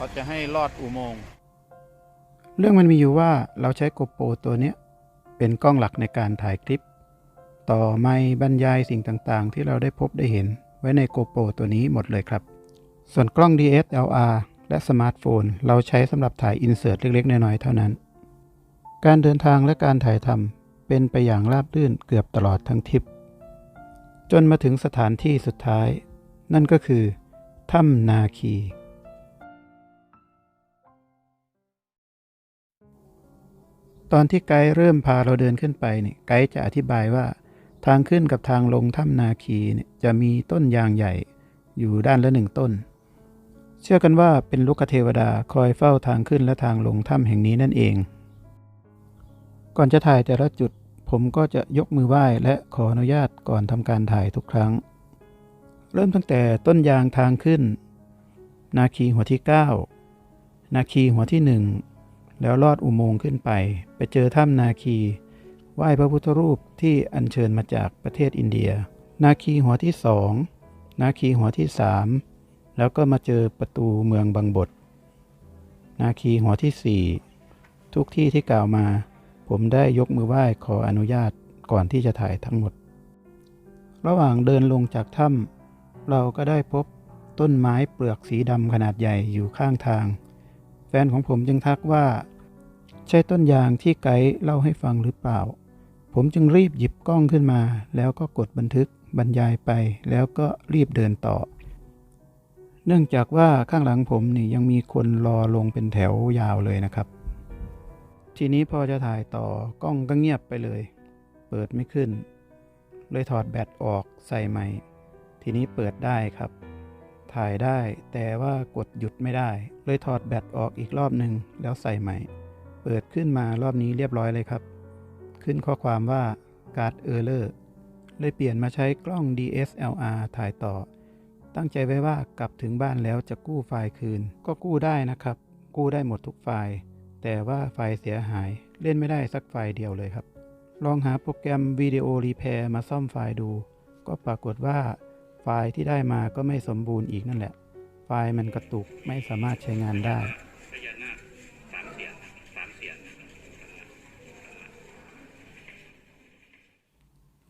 เขาจะให้ลอดอุโมงค์ เรื่องมันมีอยู่ว่าเราใช้โกโปรตัวเนี้ยเป็นกล้องหลักในการถ่ายคลิป ต่อไมค์บรรยายสิ่งต่างๆ ที่เราได้พบได้เห็นไว้ในโกโปรตัวนี้หมดเลยครับ ส่วนกล้อง DSLR และสมาร์ทโฟน เราใช้สำหรับถ่ายอินเสิร์ตเล็กๆ น้อยๆ เท่านั้น การเดินทางและการถ่ายทำเป็นไปอย่างราบรื่นเกือบตลอดทั้งทริป จนมาถึงสถานที่สุดท้าย นั่นก็คือถ้ำนาคี ตอนที่ไกด์เริ่มพาเราเดินขึ้นไปเนี่ยไกด์จะอธิบายว่า ทางขึ้นกับทางลงถ้ำนาคีเนี่ยจะมีต้นยางใหญ่อยู่ด้านละหนึ่งต้น เชื่อกันว่าเป็นลูกเทวดาคอยเฝ้าทางขึ้นและทางลงถ้ำแห่งนี้นั่นเอง ก่อนจะถ่ายแต่ละจุดผมก็จะยกมือไหว้และขออนุญาตก่อนทำการถ่ายทุกครั้ง เริ่มตั้งแต่ต้นยางทางขึ้น นาคีหัวที่ 9 นาคีหัวที่หนึ่ง แล้วลอดอุโมงค์ขึ้นไป ไปเจอถ้ำนาคีไหว้พระพุทธรูปที่อัญเชิญมาจากประเทศอินเดีย นาคีหัวที่สองนาคีหัวที่สามแล้วก็มาเจอประตูเมืองบางบท นาคีหัวที่สี่ทุกที่ที่กล่าวมา ผมได้ยกมือไหว้ขออนุญาตก่อนที่จะถ่ายทั้งหมด ระหว่างเดินลงจากถ้ำเราก็ได้พบต้นไม้เปลือกสีดำขนาดใหญ่อยู่ข้างทาง แฟนของผมจึงทักว่า ใช่ต้นยางที่ไกด์เล่าให้ฟังหรือเปล่า ผมจึงรีบหยิบกล้องขึ้นมา แล้วก็กดบันทึกบรรยายไปแล้วก็รีบเดินต่อ เนื่องจากว่าข้างหลังผมนี่ยังมีคนรอลงเป็นแถวยาวเลยนะครับ ทีนี้พอจะถ่ายต่อกล้องก็เงียบไปเลย เปิดไม่ขึ้น เลยถอดแบตออกใส่ใหม่ ทีนี้เปิดได้ครับ ถ่ายได้แต่ว่ากดหยุดไม่ได้ เลยถอดแบตออกอีกรอบหนึ่งแล้วใส่ใหม่ เปิดขึ้นมารอบนี้เรียบร้อยเลยครับ ขึ้นข้อความว่าการ์ดเออร์เลอร์เลยเปลี่ยนมาใช้กล้อง DSLR ถ่ายต่อ ตั้งใจไว้ว่ากลับถึงบ้านแล้วจะกู้ไฟล์คืน ก็กู้ได้นะครับ กู้ได้หมดทุกไฟล์ แต่ว่าไฟล์เสียหายเล่นไม่ได้สักไฟล์เดียวเลยครับ ลองหาโปรแกรมวิดีโอรีแพร์มาซ่อมไฟล์ดู ก็ปรากฏว่า ไฟล์ที่ได้มาก็ไม่สมบูรณ์อีกนั่นแหละ ไฟล์มันกระตุกไม่สามารถใช้งานได้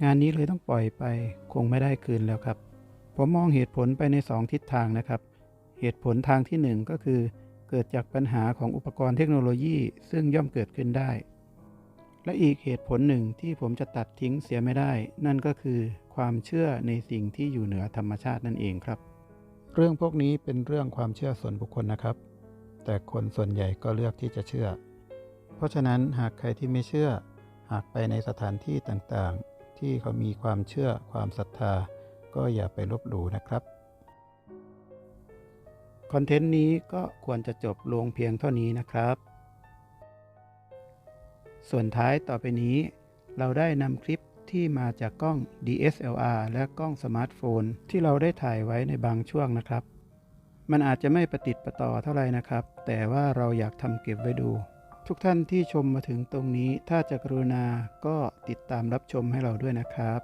งานนี้เลยต้องปล่อยไปคงไม่ได้คืนแล้วครับ ผมมองเหตุผลไปในสองทิศทางนะครับ เหตุผลทางที่หนึ่งก็คือ เกิดจากปัญหาของอุปกรณ์เทคโนโลยี ซึ่งย่อมเกิดขึ้นได้ และอีกเหตุผลหนึ่งที่ผมจะตัดทิ้งเสียไม่ได้ นั่นก็คือความเชื่อในสิ่งที่อยู่เหนือธรรมชาตินั่นเองครับ เรื่องพวกนี้เป็นเรื่องความเชื่อส่วนบุคคลนะครับ แต่คนส่วนใหญ่ก็เลือกที่จะเชื่อ เพราะฉะนั้นหากใครที่ไม่เชื่อ หากไปในสถานที่ต่างๆ ที่เขามีความเชื่อความศรัทธา ก็อย่าไปลบหลู่นะครับคอนเทนต์นี้ก็ควรจะจบลงเพียงเท่านี้นะครับ ส่วนท้ายต่อไปนี้ เราได้นำคลิปที่มาจากกล้อง DSLR และกล้องสมาร์ทโฟน ที่เราได้ถ่ายไว้ในบางช่วงนะครับ มันอาจจะไม่ประติดประต่อเท่าไหร่นะครับ แต่ว่าเราอยากทำเก็บไว้ดู ทุกท่านที่ชมมาถึงตรงนี้ ถ้าจะกรุณาก็ติดตามรับชมให้เราด้วยนะครับ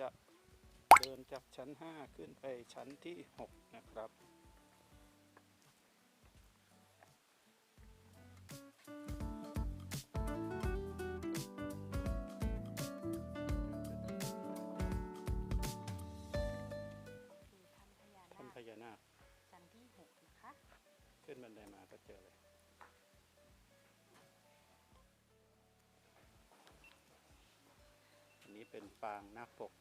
จะเดินจากชั้น 5 ขึ้นไปชั้นที่ 6 นะครับางหน้าปก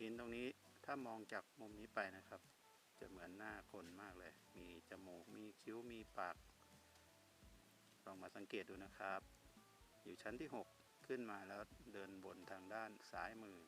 หินตรงนี้ ถ้ามองจากมุมนี้ไปนะครับ จะเหมือนหน้าคนมากเลย มีจมูก มีคิ้ว มีปาก ลองมาสังเกตดูนะครับ อยู่ชั้นที่ 6 ขึ้นมาแล้วเดินบนทางด้านซ้ายมือ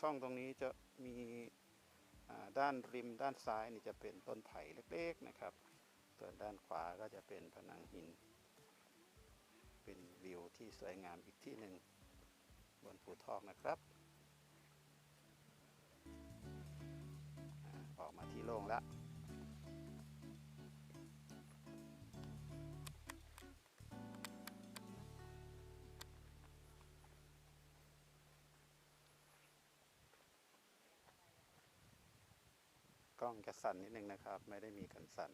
ช่องตรงนี้จะมีด้านริมด้านซ้ายนี่จะเป็นต้นไผ่เล็กๆนะครับ ส่วนด้านขวาก็จะเป็นผนังหิน เป็นวิวที่สวยงามอีกที่หนึ่งบนภูทอกนะครับ อออกมาที่โล่งแล้ว กล้องจะสั่นนิดนึงนะครับ ไม่ได้มีกันสั่น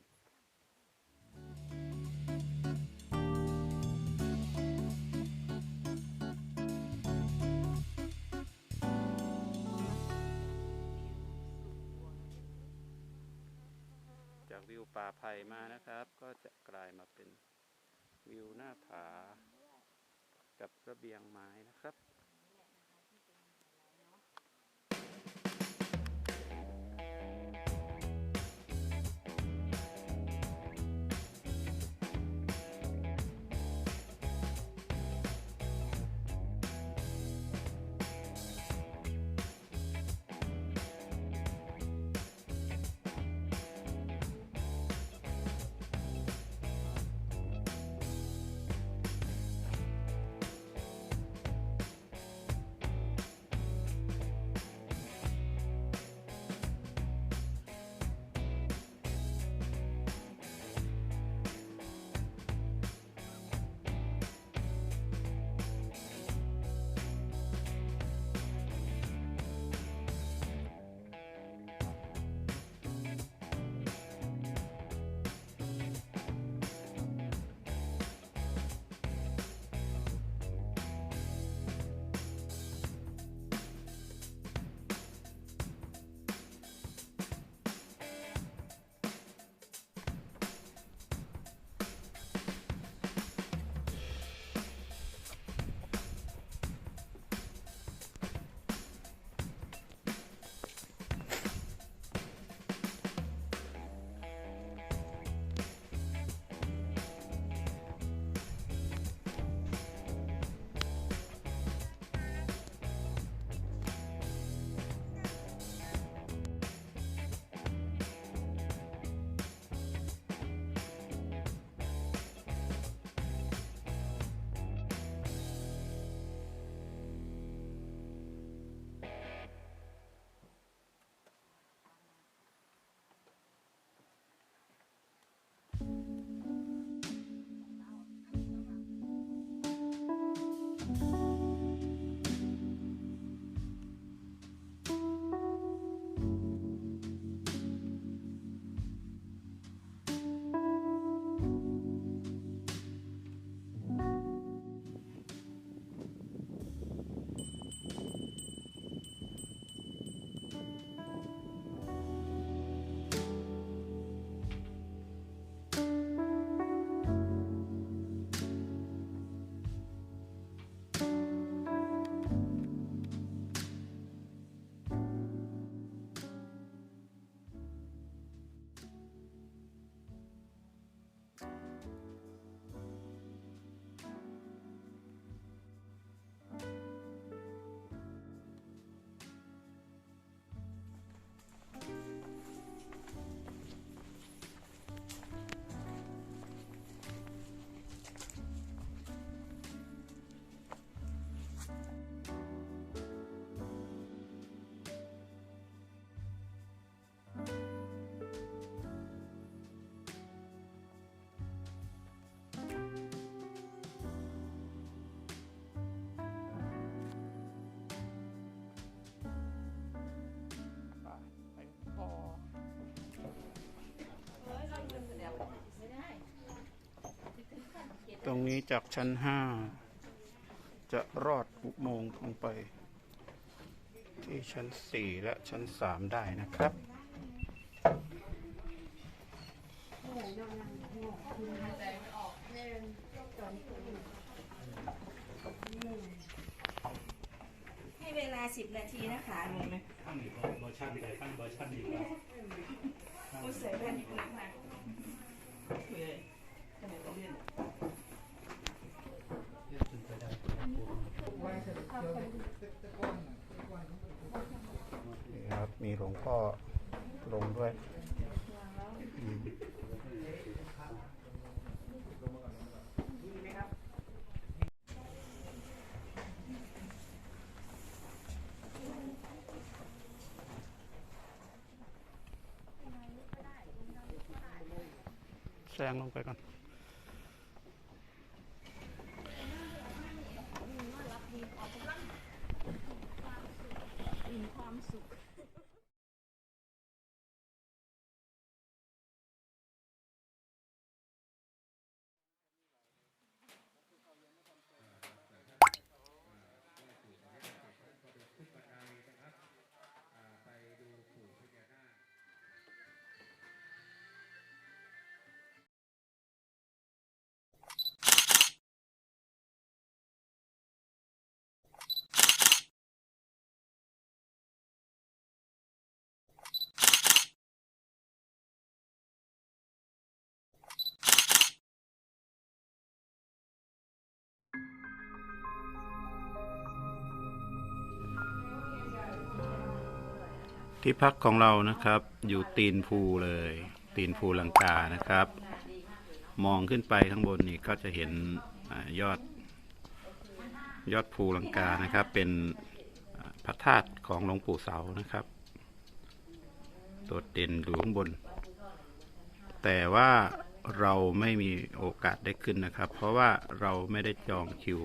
จากวิวป่าไผ่มานะครับ ก็จะกลายมาเป็นวิวหน้าผา กับระเบียงไม้นะครับ นี้จากชั้นห้าจะรอดอุโมงค์ลงไป ที่ชั้นสี่และชั้นสามได้นะครับให้เวลาสิบนาทีนะคะงงไหมตั้งเวอร์ชันใดตั้งเวอร์ชันดีกว่ากูใส่แว่นอีกแล้วมาเฮ้ยทำไมต้องเล่น นี่ครับ มีหลวงพ่อลงด้วยแซงลงไปก่อน ที่พักของเรานะครับ อยู่ตีนภูเลย ตีนภูลังกานะครับ มองขึ้นไปข้างบนนี่ก็จะเห็นอยอด ยอดภูลังกานะครับ เป็นพระธาตุของหลวงปู่เสานะครับโดดเด่นอยู่ข้างบน แต่ว่าเราไม่มีโอกาสได้ขึ้นนะครับ เพราะว่าเราไม่ได้จองคิว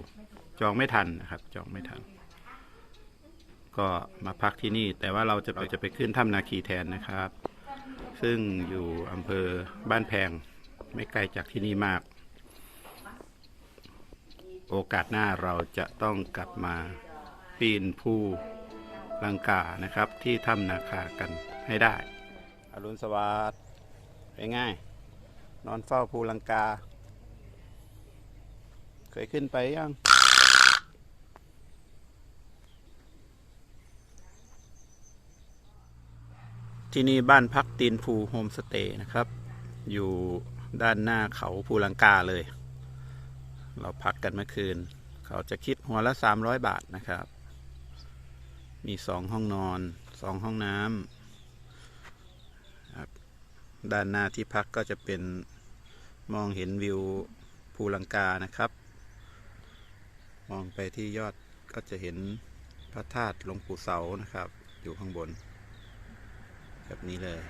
จองไม่ทันนะครับ จองไม่ทัน ก็มาพักที่นี่ แต่ว่าเราจะเราจะไปขึ้นถ้ำนาคีแทนนะครับ ซึ่งอยู่อำเภอบ้านแพงไม่ไกลจากที่นี่มาก โอกาสหน้าเราจะต้องกลับมาปีนภูลังกานะครับ ที่ถ้ำนาคากันให้ได้ อรุณสวัสดิ์เป็นไง่าย นอนเฝ้าภูลังกา เคยขึ้นไปยัง ที่นี่บ้านพักตีนภูโฮมสเตย์นะครับ อยู่ด้านหน้าเขาภูลังกาเลย เราพักกันเมื่อคืน เขาจะคิดหัวละ 300 บาทนะครับ มีสองห้องนอนสองห้องน้ำครับด้านหน้าที่พักก็จะเป็นมองเห็นวิวภูลังกานะครับ มองไปที่ยอดก็จะเห็นพระธาตุหลวงปู่เสานะครับ อยู่ข้างบน แบบนี้เลย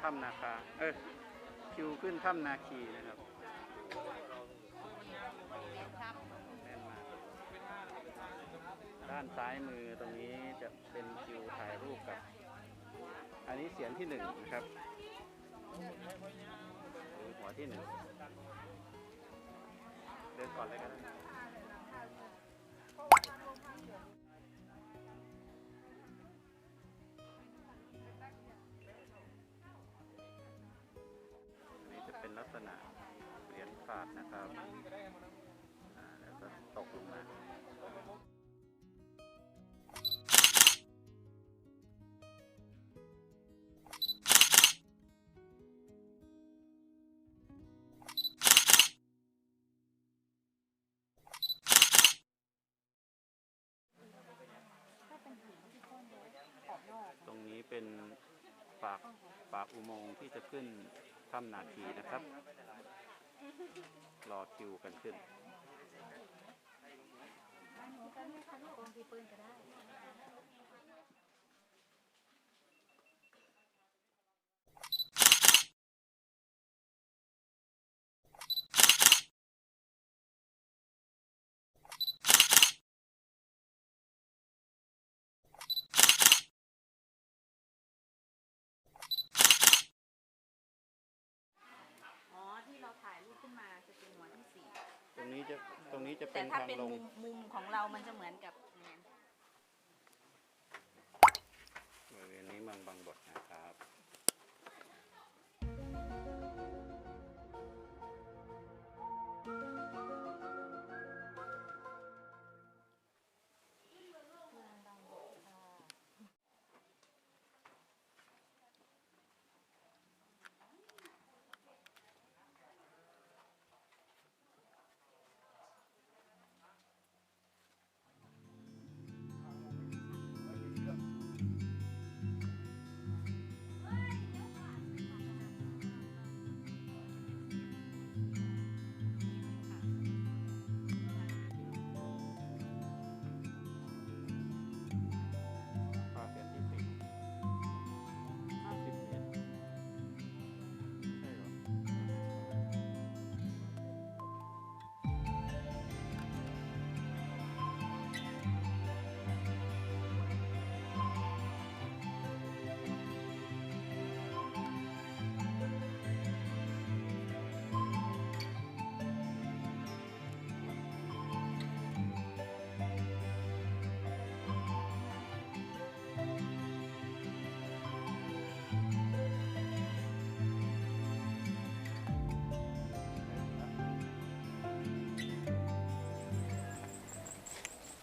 ถ้ำนาคา เออ คิวขึ้นถ้ำนาคีนะครับแน่นมากด้านซ้ายมือตรงนี้จะเป็นคิวถ่ายรูปกับ อันนี้เสียงที่หนึ่งนะครับหรือหัวที่หนึ่งเดินก่อนเลยกันาดนะครับแล้วก็ตกลงมาตรงนี้เป็นปากปากอุโมงค์ที่จะขึ้นถ้ำนาคีนะครับ รอคิวกันขึ้นอ๋อ ที่เราถ่ายรูปขึ้นมาจะเป็นหัวที่สี่ ต รงนี้จะตรงนี้จะเป็แต่นถ้าทางเป็นลง มุมมุมของเรามันจะเหมือนกับเนี่ยบริเวณนี้เมืองบางบดนะครับ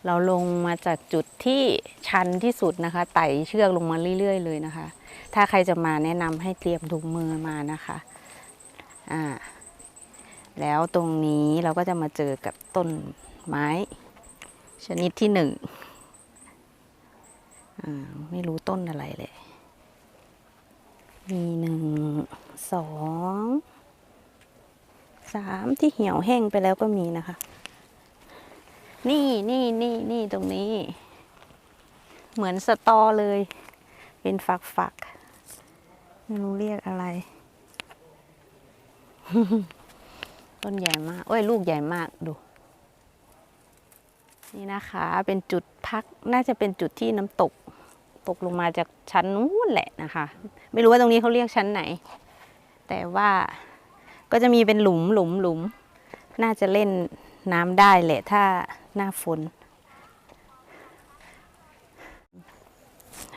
เราลงมาจากจุดที่ชันที่สุดนะคะ ไต่เชือกลงมาเรื่อย ๆ เลยนะคะ ถ้าใครจะมาแนะนำให้เตรียมถุงมือมานะคะอ่าแล้วตรงนี้เราก็จะมาเจอกับต้นไม้ ชนิดที่หนึ่งอ่าไม่รู้ต้นอะไรเลย มีหนึ่งสองสามที่เหี่ยวแห้งไปแล้วก็มีนะคะ นี่นี่นี่นี่ตรงนี้ เหมือนสตอเลย เป็นฝักฝักไม่รู้เรียกอะไร ต้นใหญ่มาก โอ้ย ลูกใหญ่มากดู นี่นะคะ เป็นจุดพักน่าจะเป็นจุดที่น้ำตก ตกลงมาจากชั้นนู้นแหละนะคะ ไม่รู้ว่าตรงนี้เขาเรียกชั้นไหน แต่ว่าก็จะมีเป็นหลุมหลุมหลุม น่าจะเล่น น้ำได้แหละถ้าหน้าฝน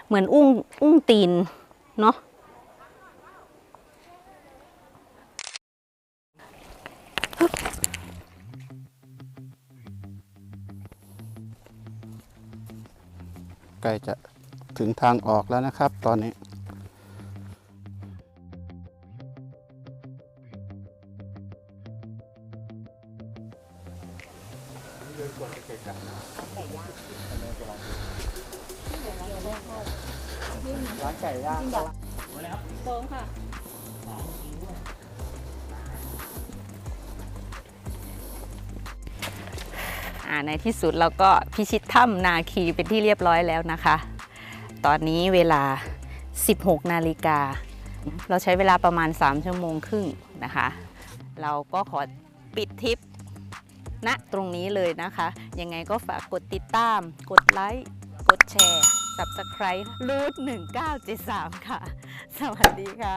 เหมือนอุ้งอุ้งตีน เนาะใกล้จะถึงทางออกแล้วนะครับ ตอนนี้ ที่สุดเราก็พิชิตถ้ำนาคีเป็นที่เรียบร้อยแล้วนะคะ ตอนนี้เวลา 16 นาฬิกา เราใช้เวลาประมาณ 3 ชั่วโมงครึ่งนะคะ เราก็ขอปิดทริปณตรงนี้เลยนะคะ ยังไงก็ฝากกดติดตาม กดไลค์ กดแชร์ Subscribe รูท1973 ค่ะ สวัสดีค่ะ